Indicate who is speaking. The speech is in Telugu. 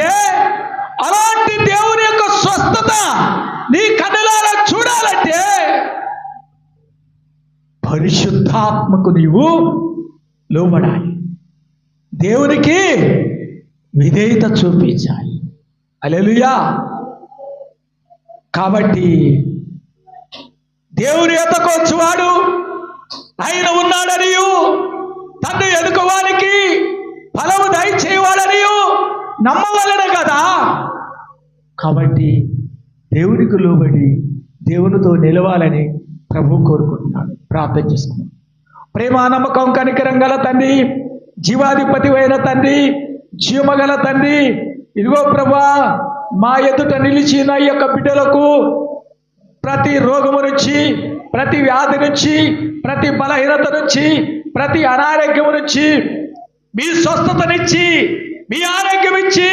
Speaker 1: చూడాలంటే అలాంటి దేవుని యొక్క స్వస్థత నీ కన్నులారా చూడాలంటే పరిశుద్ధాత్మకు నీవు లోబడాలి. దేవునికి విధేయత చూపించాలి. అలెలుయా కాబట్టి దేవుని ఎతకొచ్చువాడు ఆయన ఉన్నాడనియు. తండ్రి ఎదుకోవానికి నమ్మవలనే కదా. కాబట్టి దేవునికి లోబడి దేవునితో నిలవాలని ప్రభు కోరుకుంటున్నాడు. ప్రార్థన చేసుకున్నాడు ప్రేమ నమ్మకం కనికరం గల తండ్రి జీవాధిపతి అయిన తండ్రి జీవమగల తండ్రి ఇదిగో ప్రభా మా ఎదుట నిలిచిన ఈ యొక్క బిడ్డలకు ప్రతి రోగము నుంచి ప్రతి వ్యాధి నుంచి ప్రతి బలహీనత నుంచి ప్రతి అనారోగ్యం నుంచి మీ స్వస్థతనిచ్చి మీ ఆరోగ్యం ఇచ్చి